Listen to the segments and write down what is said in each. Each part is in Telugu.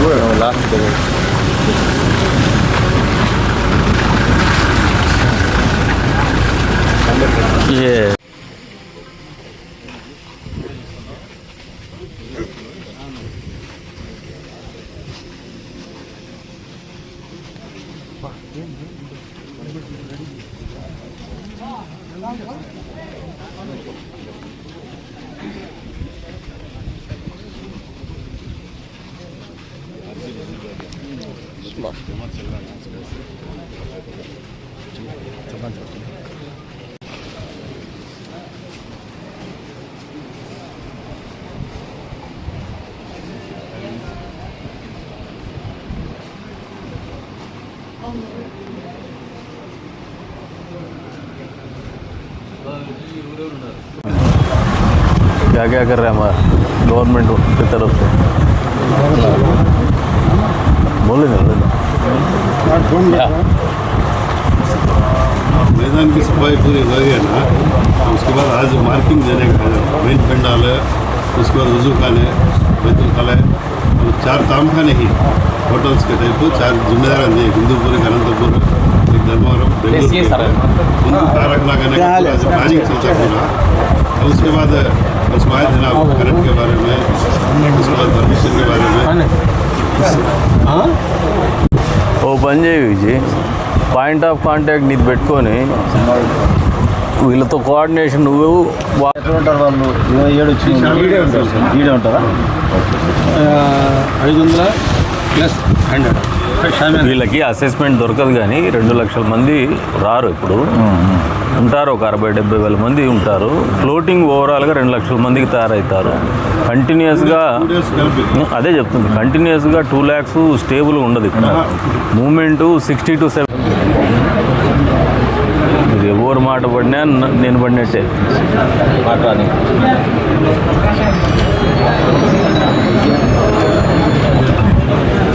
Bueno, last Yeah. کیا کیا کر رہے ہیں ہمارا؟ گورنمنٹ کی طرف سے۔ بولے نا بولے میدان کی صفائی پوری ہوئی ہے نا اس کے بعد آج مارکنگ دینے کا مین پنڈال ہے، اس کے بعد وضو خان ہے، بیت الخلا ہے۔ چار تام خانے ہی۔ होटल्स के टाइप चार जिम्मेदार हैं एक हिंदूपुर एक अनंतपुर एक धर्मवरम बेंगलुरु तारक नागने का पूरा जो प्लानिंग चलता है पूरा और उसके बाद उसमें आए थे ना करंट के बारे में उसके बाद परमिशन के बारे में ఓ పని చేయి విజయ్ పాయింట్ ఆఫ్ కాంటాక్ట్ నీది పెట్టుకొని వీళ్ళతో కోఆర్డినేషన్ నువ్వు వా- ఎక్కడ ఉంటారు వాళ్ళు ఇరవై ఏడు వచ్చి ఈడే ఉంటారు సార్ ఈడే ఉంటారా ఐదు వందల ప్లస్ హండ్రెడ్ వీళ్ళకి అసెస్మెంట్ దొరకదు కానీ రెండు లక్షల మంది రారు ఇప్పుడు. ఉంటారు ఒక అరవై డెబ్బై వేల మంది ఉంటారు. ఫ్లోటింగ్ ఓవరాల్గా రెండు లక్షల మందికి తయారవుతారు కంటిన్యూస్గా అదే చెప్తుంది. కంటిన్యూస్గా టూ ల్యాక్స్ స్టేబుల్ ఉండదు ఇక్కడ. మూమెంట్ సిక్స్టీ టు సెవెన్ మీరు ఎవరు మాట పడినా నేను పడినట్టే. మాట్లాడి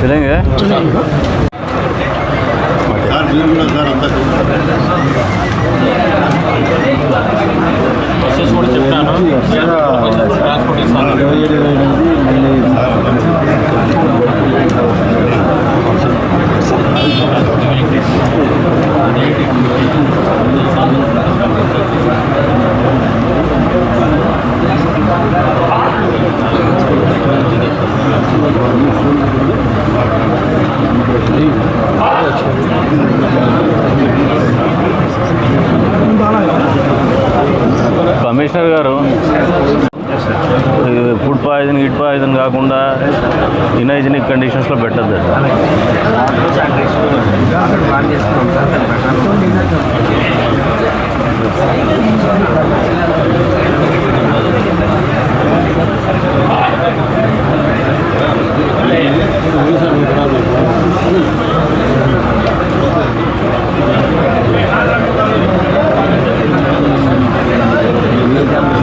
చలంగా సార్ మీరు కూడా సార్ అంతా ఇరవై ఏడు ఇరవై ఎనిమిది మళ్ళీ కమిషనర్ గారు ఇది ఫుడ్ పాయిజన్ గిడ్ పాయిజన్ కాకుండా ఇన్హైజినిక్ కండిషన్స్లో పెట్టద్దు సార్ కలిసి మీరు ఈ తర్వాత ఆడియో లోకల్ అక్కడ చూసుకో మాకు అడగడం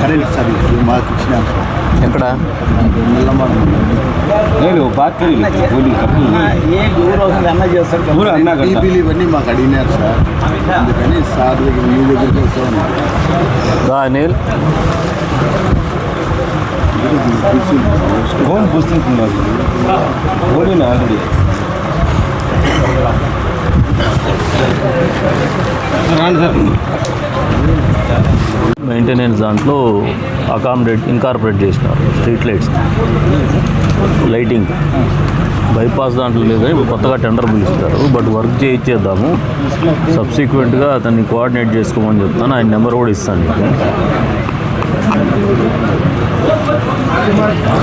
కరెంట్ సర్వీస్ మాకు ఇచ్చినాం ఎక్కడ బాత్కరీ పోలీ ఊరు అన్నా బీపీలు ఇవన్నీ మాకు అడిగినారు సార్. అందుకని సార్ దగ్గర మీ దగ్గరికి వస్తూ ఉన్నాం. దా అనిల్. ఫోన్ పుస్తకున్నారు పోలీనా ఆల్రెడీ మెయింటెనెన్స్ దాంట్లో అకామిడేట్ ఇన్కార్పొరేట్ చేసినారు స్ట్రీట్ లైట్స్ లైటింగ్ బైపాస్ దాంట్లో లేదు ఇప్పుడు కొత్తగా టెండర్ పిలుస్తారు బట్ వర్క్ చేయించేద్దాము సబ్సిక్వెంట్గా అతన్ని కోఆర్డినేట్ చేసుకోమని చెప్తాను ఆయన నెంబర్ కూడా ఇస్తాను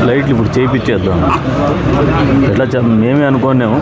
లైట్లు ఇప్పుడు చేయించేద్దాం ఎట్లా చెప్ మేమే అనుకోలేము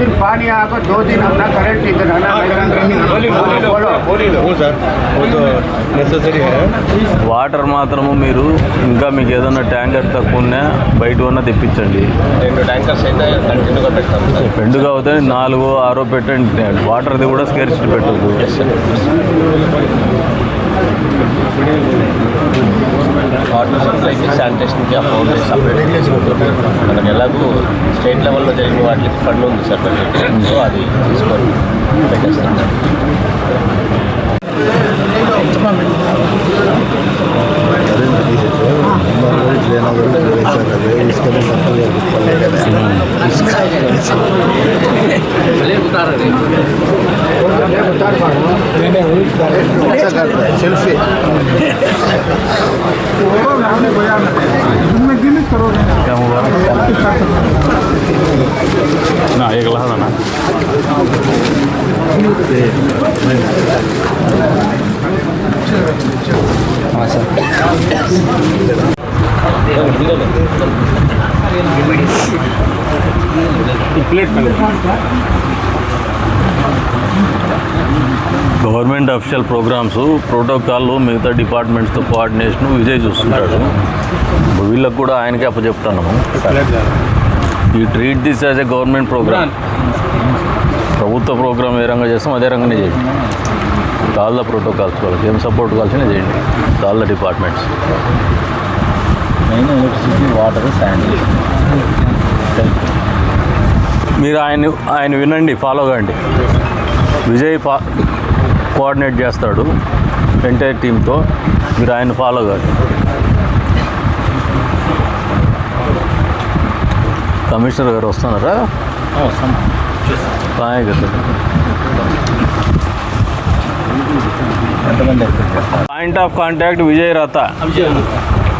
फिर पानी आपको दो दिन अपना करंट इधर रहना बोलो वो सर वो तो नेसेसरी है వాటర్ మాత్రము మీరు ఇంకా మీకు ఏదైనా ట్యాంకర్ తక్కువ ఉన్నా బయట ఉన్న తెప్పించండి రెండు ట్యాంకర్స్ అయితే కంటిన్యూగా పెడతాం సార్ రెండుగా అవుతాయి నాలుగు ఆరో పెట్టండి వాటర్ది కూడా స్కేర్సిటీ పెట్టదు వాటర్ అయితే శానిటేషన్కి ఆ ఫోన్ సపరేట్ చేసుకుంటుంది మనకి ఎలాగో స్టేట్ లెవెల్లో జరిగిన వాటికి ఫండ్ ఉంది సార్ సో అది తీసుకొని పెట్టేస్తాం. గవర్నమెంట్ అఫీషియల్ ప్రోగ్రామ్స్ ప్రోటోకాల్ మిగతా డిపార్ట్మెంట్స్తో కోఆర్డినేషన్ విజయ్ చూస్తుంటాడు. వీళ్ళకి కూడా ఆయనకే అప్పచెప్తున్నాము ఈ treat this as a government program ప్రభుత్వ ప్రోగ్రామ్ ఏ రంగా చేస్తాం అదే రంగానే చేయండి. ద ప్రోటోకాల్స్ వాళ్ళకి ఏం సపోర్ట్ కావాల్సిన చేయండి. The departments main electricity water sanitation మీరు ఆయన ఆయన వినండి ఫాలో కండి. విజయ్ ఫా కోఆర్డినేట్ చేస్తాడు ఎంటైర్ టీంతో మీరు ఆయన ఫాలో కండి కమిషనర్ గారు వస్తున్నారా హాయ్ కదా ఎంతమంది ఎక్స్పెక్ట్ చేస్తారు पॉइंट ऑफ कांटेक्ट विजय रहता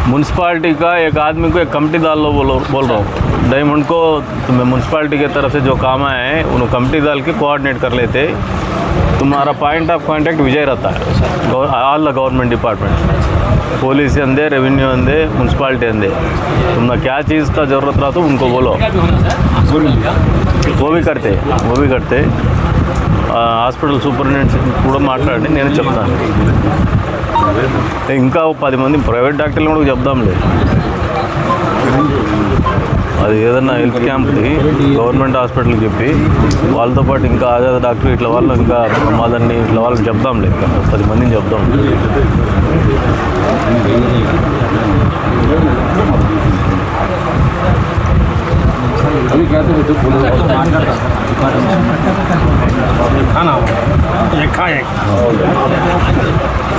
म्यूनसिपालिटी का एक आदमी को एक कमेटी डाल लो बोलो बोल रहा हूँ डायमंड को तुम्हें म्यूनसिपालिटी की तरफ से जो काम है उन्हें कमेटी डाल के कोऑर्डिनेट कर लेते तुम्हारा पॉइंट ऑफ कांटेक्ट विजय रहता है all the government department police अंदे revenue अंदे municipality अंदे तुम्हें क्या चीज़ का ज़रूरत रहा तो उनको बोलो वो भी करते वो भी करते హాస్పిటల్ సూపరింటెండెంట్ కూడా మాట్లాడి నేను చెప్తాను ఇంకా ఓ పది మంది ప్రైవేట్ డాక్టర్లు కూడా చెప్దాంలే అది ఏదన్నా హెల్త్ క్యాంప్కి గవర్నమెంట్ హాస్పిటల్కి చెప్పి వాళ్ళతో పాటు ఇంకా ఆజాద్ డాక్టర్ ఇట్లా వాళ్ళు ఇంకా ప్రమాదాన్ని ఇట్లా వాళ్ళకి చెప్దాంలే ఇంకా పది మందిని చెప్దాం खाना एक खा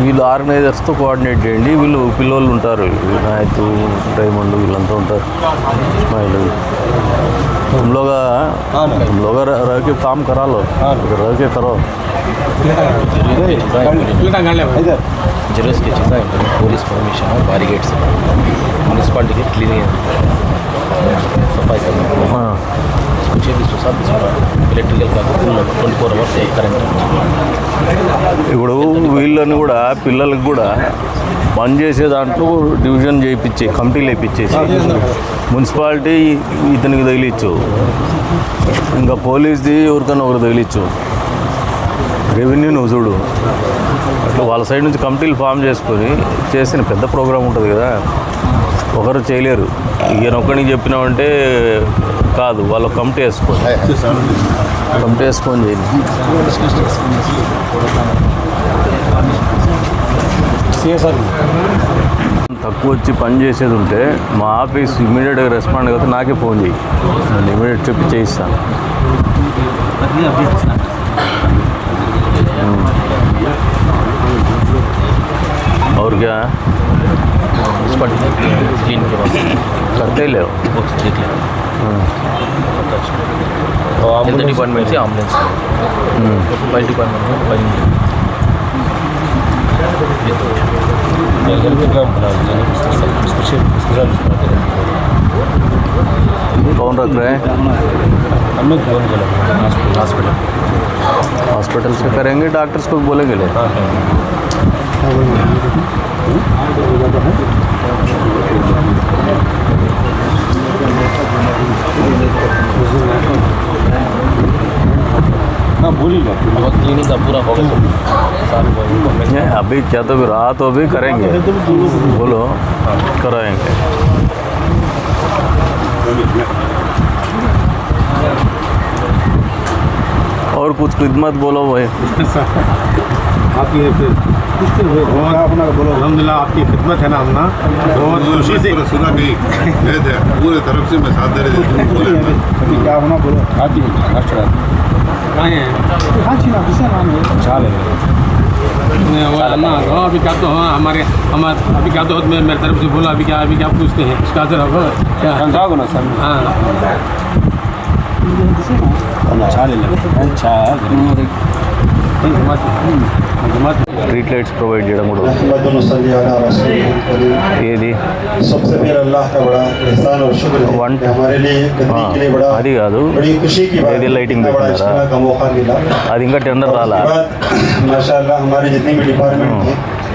వీళ్ళు ఆర్గనైజర్స్తో కోఆర్డినేట్ చేయండి వీళ్ళు పిల్లోళ్ళు ఉంటారు వినాయక్ డైమండ్ వీళ్ళంతా ఉంటారు స్మైల్ तुम लोग तुम लोग रह रह के काम करा लो रह के करो zero sketch police permission barricades మున్సిపాలిటీకి క్లీనింగ్ సఫాయి हाँ వచ్చేది Sushant electrical twenty four hours current ఇప్పుడు వీళ్ళని కూడా పిల్లలకు కూడా పని చేసే దాంట్లో డివిజన్ చేయించే కమిటీలు వేయించేసి మున్సిపాలిటీ ఇతనికి తగిలిచ్చు. ఇంకా పోలీస్ది ఎవరికైనా ఒకరు తగిలిచ్చు. రెవెన్యూ నువ్వు చూడు. అట్లా వాళ్ళ సైడ్ నుంచి కమిటీలు ఫామ్ చేసుకొని చేసిన పెద్ద ప్రోగ్రాం ఉంటుంది కదా. ఒకరు చేయలేరు. ఈయన ఒక్కడికి చెప్పినామంటే కాదు వాళ్ళ కమిటీ వేసుకోండి. కమిటీ వేసుకొని చేయండి. తక్కువ వచ్చి పని చేసేది ఉంటే మా ఆఫీస్ ఇమీడియట్గా రెస్పాండ్ కాకపోతే నాకే ఫోన్ చేయి నేను ఇమీడియట్ చెప్పి చేయిస్తాను. और بکس تین کے بعد کرتے لے بکس دیکھ لیں آپ ڈپارٹمنٹ سے آمبولینس ڈپارٹمنٹ میں موبائل کون رکھ رہے ہیں ہم لوگ ہاسپٹل ہاسپٹل سے کریں گے ڈاکٹرس کو بولیں گے لے ہاں، ابھی کیا تو پھر رات ہو بھی کریں گے۔ بولو کرائیں گے۔ اور کچھ خدمت بولو بھائی۔ آپ یہ بہت الحمدللہ آپ کی خدمت ہے نا ہم بہت خوشی سے۔ سنا گئی پورے طرف سے میں ساتھ دے کیا ہونا ہاں، ہاں، ابھی کیا تو ہاں ہمارے ہمارے ابھی کیا تو میں میرے طرف سے بولا ابھی کیا ابھی کیا پوچھتے ہیں؟ اس کا ذرا ہاں۔ چال స్ట్రీట్ లైట్స్ ప్రొవైడ్ చేయడం కూడా ఏది? వన్ అది కాదు. ఏది లైటింగ్ అది ఇంకా టెండర్ రాలా?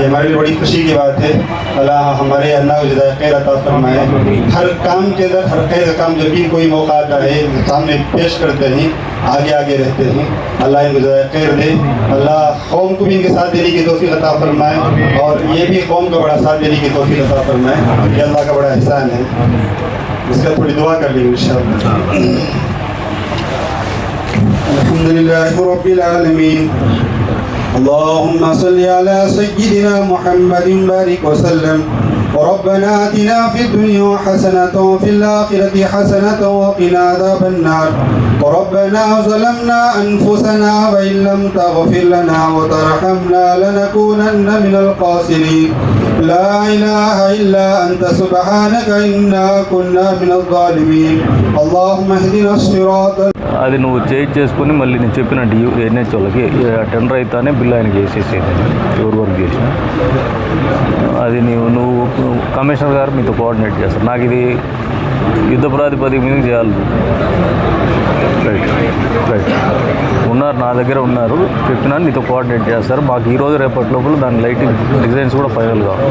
یہ ہمارے لیے بڑی خوشی کی بات ہے۔ اللہ ہمارے اللہ کو جدائے خیر عطا فرمائے۔ ہر کام کے اندر، ہر خیر کام جب بھی کوئی موقع آتا ہے، سامنے پیش کرتے ہیں، آگے آگے رہتے ہیں۔ اللہ ان کو جدائے خیر دے۔ اللہ قوم کو بھی ان کے ساتھ دینے کی توفیق عطا فرمائے۔ اور یہ بھی قوم کا بڑا ساتھ دینے کی توفیق عطا فرمائے۔ یہ اللہ کا بڑا احسان ہے۔ اس کا تھوڑی دعا کر لیں انشاءاللہ۔ الحمد لله رب العالمين اللهم صل على سيدنا محمد بارك وسلم. وربنا آتنا في الدنيا حسنة وفي الآخرة حسنة وقنا عذاب النار وربنا ظلمنا أنفسنا وإن لم تغفر لنا وترحمنا لنكونن من الخاسرين لا إله إلا أنت سبحانك إنا كنا من الظالمين اللهم اهدنا الصراط అది నువ్వు చేంజ్ చేసుకుని మళ్ళీ నేను చెప్పినట్టు ఎన్హెచ్ వాళ్ళకి టెండర్ అయితేనే బిల్ ఆయనకి వేసేసేది ఎవరు వర్క్ చేసిన అది నువ్వు నువ్వు కమిషనర్ గారు మీతో కోఆర్డినేట్ చేస్తారు. నాకు ఇది యుద్ధ ప్రాతిపదిక మీద చేయాలి. రైట్ రైట్ ఉన్నారు నా దగ్గర ఉన్నారు. చెప్పినా నీతో కోఆర్డినేట్ చేస్తారు. మాకు ఈరోజు రేపటి లోపల దాని లైటింగ్ డిజైన్స్ కూడా ఫైనల్ కావాలి.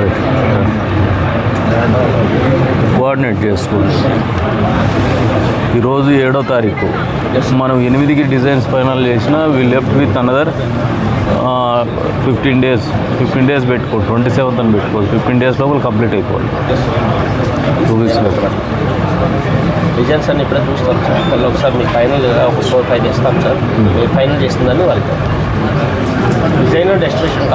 రైట్ కోఆర్డినేట్ చేసుకోండి. ఈరోజు ఏడో తారీఖు. మనం ఎనిమిదికి డిజైన్స్ ఫైనల్ చేసిన we left with another fifteen days. Fifteen days పెట్టుకో ట్వంటీ సెవెంత్ అని పెట్టుకోవాలి. ఫిఫ్టీన్ డేస్ లోపల కంప్లీట్ అయిపోవాలి. టూ వీక్స్ లోపల. డిజైన్స్ అన్ని ఇప్పుడే చూస్తాం సార్. ఒకసారి మీకు ఫైనల్ ఒక ఫోర్ ఫైవ్ చేస్తాం సార్. మీరు ఫైనల్ చేసిందని వాళ్ళకి డిజైన్ డెస్టినేషన్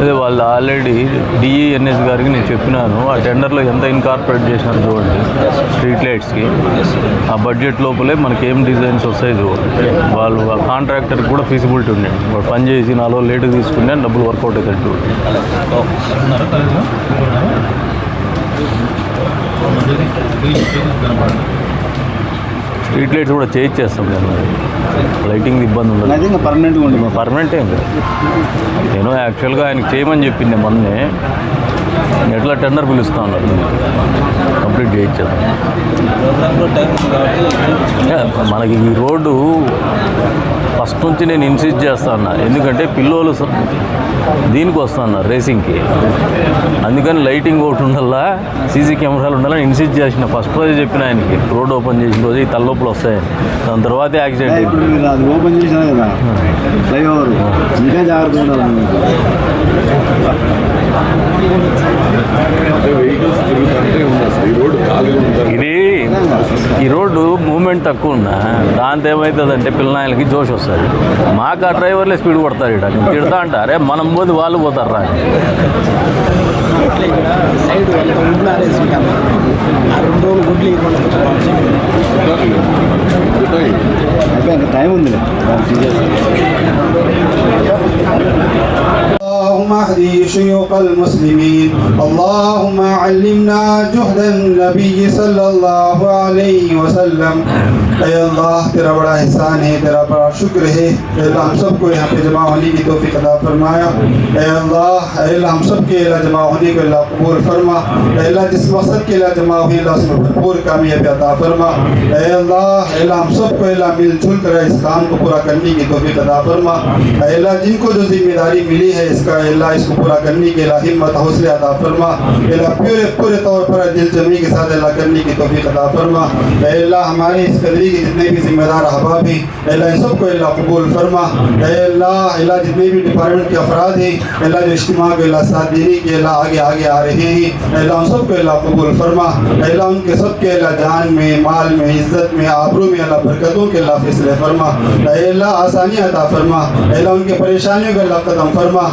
అదే వాళ్ళు ఆల్రెడీ డిఈఎన్ఎస్ గారికి నేను చెప్పినాను. ఆ టెండర్లో ఎంత ఇన్కార్పొరేట్ చేసినారు చూడండి. స్ట్రీట్ లైట్స్కి ఆ బడ్జెట్ లోపలే మనకి ఏం డిజైన్స్ వస్తాయి చూడండి. వాళ్ళు ఆ కాంట్రాక్టర్కి కూడా ఫీజిబిలిటీ ఉండండి వాడు పని చేసి నాలుగు లేటు తీసుకుంటే డబ్బులు వర్కౌట్ అవుతాయి చూడండి. స్ట్రీట్ లైట్స్ కూడా చేంజ్ చేస్తాం కదా లైటింగ్ ఇబ్బంది ఉండదు. పర్మనెంట్ ఏం కాదు నేను యాక్చువల్గా ఆయనకి చేయమని చెప్పింది మొన్నే. ఎట్లా టెండర్ పిలుస్తా ఉన్నారు? కంప్లీట్ చేయించాను మనకి ఈ రోడ్డు ఫస్ట్ నుంచి నేను ఇన్సిస్ట్ చేస్తాను ఎందుకంటే పిల్లోలు దీనికి వస్తున్నారు రేసింగ్కి అందుకని లైటింగ్ ఒకటి ఉండాలా సీసీ కెమెరాలు ఉండాలని ఇన్సిస్ట్ చేసిన. ఫస్ట్ రోజే చెప్పిన ఆయనకి రోడ్ ఓపెన్ చేసిన రోజు ఈ తలలోపులు వస్తాయని. దాని తర్వాత యాక్సిడెంట్ ఓపెన్ చేసినా కదా. ఫ్లైఓవర్ ఇంకా జాగ్రత్త ఉండాలి మీకు. ఇది ఈ రోడ్డు మూమెంట్ తక్కువ ఉన్నా దాంతో ఏమవుతుందంటే పిల్లనాయలకి జోష్ వస్తుంది. మాకు ఆ డ్రైవర్లే స్పీడ్ కొడతారు ఇక్కడ. నేను తిడతా అంట. అరే మనం పోతే వాళ్ళు పోతారు రా. టైం ఉంది اللهم اهدي شيوخ المسلمين. اللهم علمنا جهد النبي صلى الله عليه وسلم. اے اللہ، تیرا بڑا احسان ہے، تیرا بڑا شکر ہے۔ اے اللہ، ہم سب کو یہاں پہ جمع ہونے کی توفیق عطا فرمایا۔ اے اللہ اے اللہ، ہم سب کے اللہ جمع ہونے کو اللہ قبول فرما۔ اے اللہ، جس مقصد کے اللہ جمع ہوئے، اللہ اس میں بھرپور کامیابی عطا فرما۔ اے اللہ اے اللہ، ہم سب کو اللہ مل جل کر اس کام کو پورا کرنے کی توفیق عطا فرما۔ اے اللہ، جن کو جو ذمہ داری ملی ہے، اس کا اللہ اس کو پورا کرنے کے اللہ ہمت حوصلے عطا فرما اللہ پورے پورے طور پر دل جمی کے ساتھ اللہ کرنے کی توفیق عطا فرما اللہ ہمارے اس قدری کے جتنے بھی ذمہ دار احباب ہیں اللہ ان سب کو اللہ قبول فرما اللہ اللہ جتنے بھی ڈپارٹمنٹ کے افراد ہیں اللہ جو اجتماع کو اللہ ساتھ دینے کے اللہ آگے آگے آ رہے ہیں اللہ ان سب کو اللہ قبول فرما اللہ ان کے سب کے اللہ جان میں مال میں عزت میں آبرو میں اللہ برکتوں کے اللہ فیصلے فرما اللہ آسانی عطا فرما اللہ ان کے پریشانیوں کو اللہ قدم فرما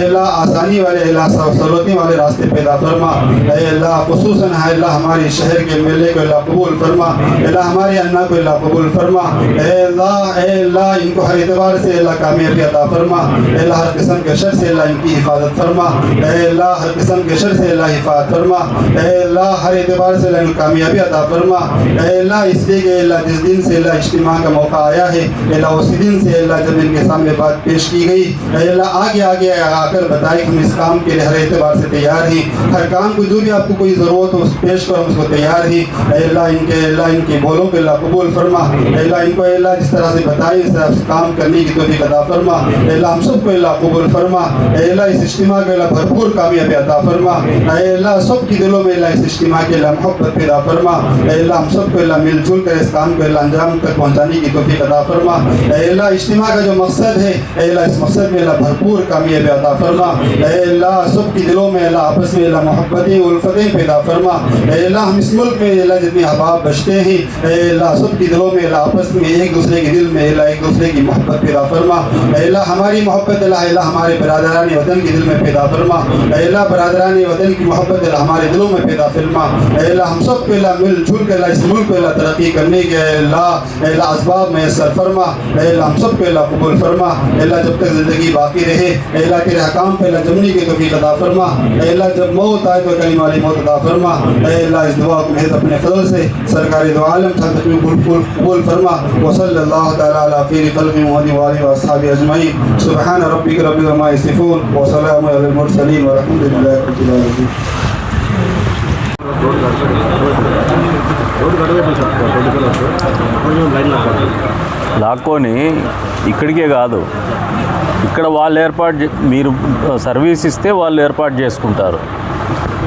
اے اللہ آسانی والے اللہ سہولتیں والے راستے پیدا فرما اے اللہ خصوصاً ہے اللہ ہمارے شہر کے میلے کو اللہ قبول فرما اے اللہ ہمارے انا کو اللہ قبول فرما اے اللہ اے اللہ ان کو ہر اعتبار سے اللہ کامیابی عطا فرما اے اللہ ہر قسم کے شر سے اللہ ان کی حفاظت فرما اے اللہ ہر قسم کے شر سے اللہ حفاظت فرما اے اللہ ہر اعتبار سے اللہ ان کامیابی عطا فرما اے اللہ اس لیے کہ اللہ جس دن سے اللہ اجتماع کا موقع آیا ہے اللہ اسی دن سے اللہ جب ان کے سامنے بات پیش کی گئی اے اللہ آگے آگے آ کر بتائے کہ ہم اس کام کے لیے ہر اعتبار سے تیار ہیں ہر کام کو جو بھی آپ کو کوئی ضرورت ہو اس پیش کرو ہم اس کو تیار ہیں اے اللہ ان کے اللہ ان کے بولوں کو اللہ قبول فرما اے اللہ ان کو اے اللہ جس طرح سے بتائے اس طرح سے کام کرنے کی توفیق عطا فرما اے اللہ ہم سب کو اللہ قبول فرما اے اللہ اس اجتماع کو اللہ بھرپور کامیابی عطا فرما اے اللہ سب کی دلوں میں اللہ اس اجتماع کے اللہ محبت پیدا فرما اے اللہ ہم سب کو اللہ مل جل کر اس کام کو اللہ انجام تک پہنچانے کی توفیق عطا فرما اے اللہ اجتماع کا جو مقصد ہے اے اللہ اس مقصد میں اللہ بھرپور کامیابی عطا فرما فرما اے اللہ سب کی دلوں میں اللہ آپس میں اللہ محبتیں الفتیں پیدا فرما اے اللہ ہم اس ملک میں اللہ جتنے احباب بچتے ہیں اے اللہ سب کی دلوں میں اللہ آپس میں ایک دوسرے کے دل میں اللہ ایک دوسرے کی محبت پیدا فرما اے اللہ ہماری محبت اللہ اللہ ہمارے برادران وطن کے دل میں پیدا فرما اے اللہ برادران وطن کی محبت اللہ ہمارے دلوں میں پیدا فرما اے اللہ ہم سب کو اللہ مل جل کر اللہ اس ملک کو اللہ ترقی کرنے کے اے اللہ اے اللہ اسباب میں سر فرما اے اللہ ہم سب کو اللہ قبول فرما اے اللہ جب تک زندگی باقی رہے اے اللہ تیرے تیرے حکام پہ لجمنی کی توفیق عطا فرما۔ اے اللہ، جب موت آئے تو کلیم علی موت عطا فرما۔ اے اللہ، اس دعا کو محض اپنے فضل سے سرکار دعا عالم تھا تکمیل قبول قبول فرما۔ وصل اللہ تعالیٰ علیہ فیر قلب مہدی والی و علیہ واصحاب اجمعین۔ سبحان ربی رب العما وصل اللہ علیہ المرسلین۔ والحمد لله رب العالمین۔ లాక్కొని ఇక్కడికే కాదు. ఇక్కడ వాళ్ళు ఏర్పాటు చే- మీరు సర్వీస్ ఇస్తే వాళ్ళు ఏర్పాటు చేసుకుంటారు.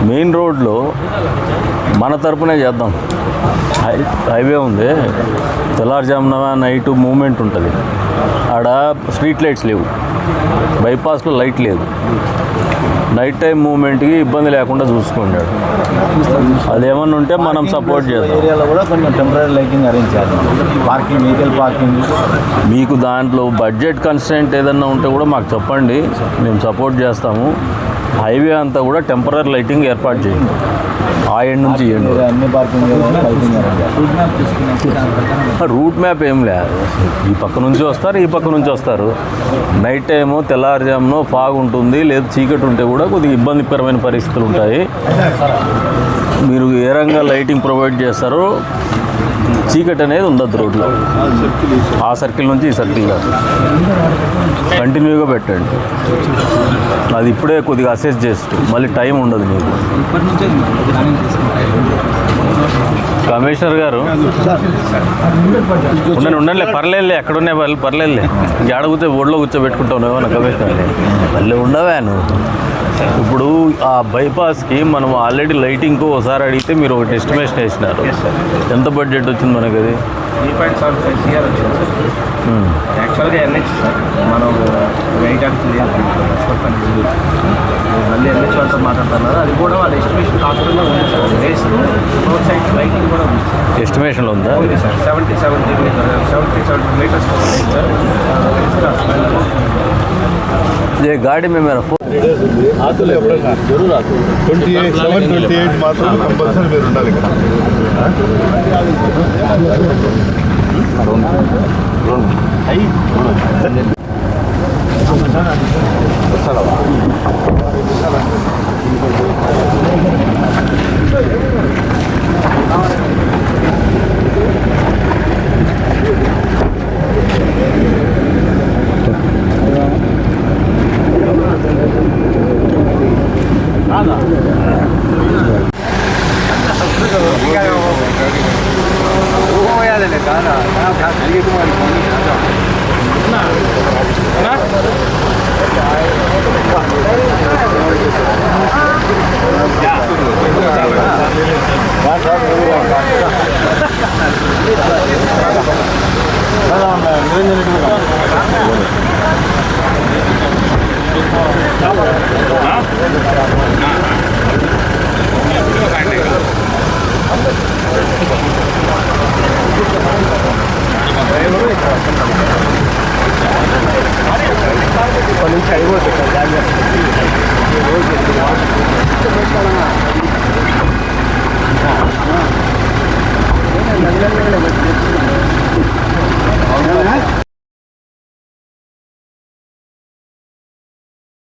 మెయిన్ రోడ్లో మన తరపునే చేద్దాం. హై హైవే ఉంది. తెల్లారుజామున నైట్ మూమెంట్ ఉంటుంది. ఆడ స్ట్రీట్ లైట్స్ లేవు. బైపాస్లో లైట్ లేదు. నైట్ టైం మూమెంట్కి ఇబ్బంది లేకుండా చూసుకున్నాడు అదేమన్నా ఉంటే మనం సపోర్ట్ చేద్దాం. ఏరియాలో కూడా కొంచెం temporary lighting arrange parking vehicle parking మీకు దాంట్లో బడ్జెట్ కన్స్టెంట్ ఏదన్నా ఉంటే కూడా మాకు చెప్పండి. మేము సపోర్ట్ చేస్తాము. హైవే అంతా కూడా టెంపరీ లైటింగ్ ఏర్పాటు చేయండి. ఆ ఎండ్ నుంచి ఎండ్ రూట్ మ్యాప్ ఏం లేదు ఈ పక్క నుంచి వస్తారు ఈ పక్క నుంచి వస్తారు. నైట్ టైము తెల్లారుజామునో ఫాగ్ ఉంటుంది లేదు చీకటి ఉంటే కూడా కొద్దిగా ఇబ్బందికరమైన పరిస్థితులు ఉంటాయి. మీరు ఏ రంగా లైటింగ్ ప్రొవైడ్ చేస్తారో చీకటి అనేది ఉండద్దు రోడ్లో. ఆ సర్కిల్ నుంచి ఈ సర్కిల్ దాకా. కంటిన్యూగా పెట్టండి. అది ఇప్పుడే కొద్దిగా అసెస్ చేస్తూ మళ్ళీ టైం ఉండదు మీకు. కమిషనర్ గారు ఉండండి ఉండండి పర్లేదులే ఎక్కడ ఉన్నాయి వాళ్ళు పర్లేదులే. ఇంక కూర్చో ఓడిలో కూర్చోబెట్టుకుంటావు నా కమిషనర్? మళ్ళీ ఉండవా నువ్వు. ఇప్పుడు ఆ బైపాస్కి మనం ఆల్రెడీ లైటింగ్కు ఒకసారి అడిగితే మీరు ఒకటి ఎస్టిమేషన్ వేసినారు. ఎంత బడ్జెట్ వచ్చింది మనకి అది. యాక్చువల్గా ఎన్హెచ్ సార్ మనం వేయడానికి మళ్ళీ ఎన్హెచ్ వాళ్ళతో మాట్లాడుతున్నారు అది కూడా వాళ్ళ ఎస్టిమేషన్ కాకుండా ఉంది సార్ వేస్తూ రోడ్ సైడ్ లైటింగ్ కూడా ఉంది సార్ ఎస్టిమేషన్లో ఉందా? ఉంది sir seventy seventy meter seventy seventy meters sir ये गाड़ी में मेरा फोन आते ले अपना कार जरूर आते हो 28 7 28 मात्र नंबर सर मेरे उठा लेकर